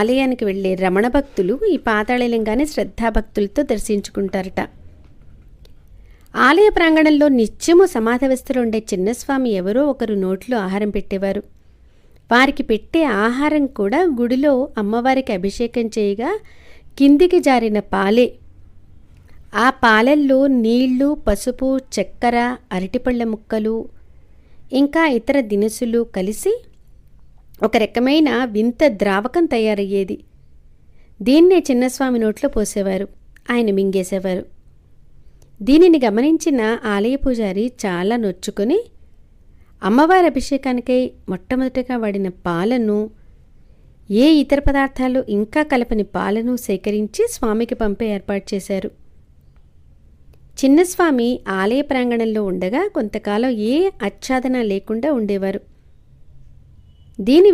ఆలయానికి వెళ్ళే రమణ భక్తులు ఈ పాతాళలింగాన్ని శ్రద్ధాభక్తులతో దర్శించుకుంటారట. ఆలయ ప్రాంగణంలో నిత్యము సమాధవస్థలో ఉండే చిన్నస్వామి ఎవరో ఒకరు నోట్లో ఆహారం పెట్టేవారు. వారికి పెట్టే ఆహారం కూడా గుడిలో అమ్మవారికి అభిషేకం చేయగా కిందికి జారిన పాలే. ఆ పాలల్లో నీళ్ళు పసుపు చక్కెర అరటిపళ్ళ ముక్కలు ఇంకా ఇతర దినుసులు కలిసి ఒక రకమైన వింత ద్రావకం తయారయ్యేది. దీన్నే చిన్నస్వామి నోట్లో పోసేవారు. ఆయన మింగేసేవారు. దీనిని గమనించిన ఆలయ పూజారి చాలా నొచ్చుకొని అమ్మవారి అభిషేకానికై మొట్టమొదటిగా వాడిన పాలను ఏ ఇతర పదార్థాలు ఇంకా కలపని పాలను సేకరించి స్వామికి పంపే ఏర్పాటు చేశారు. చిన్నస్వామి ఆలయ ప్రాంగణంలో ఉండగా కొంతకాలం ఏ ఆచ్ఛాదన లేకుండా ఉండేవారు. దీని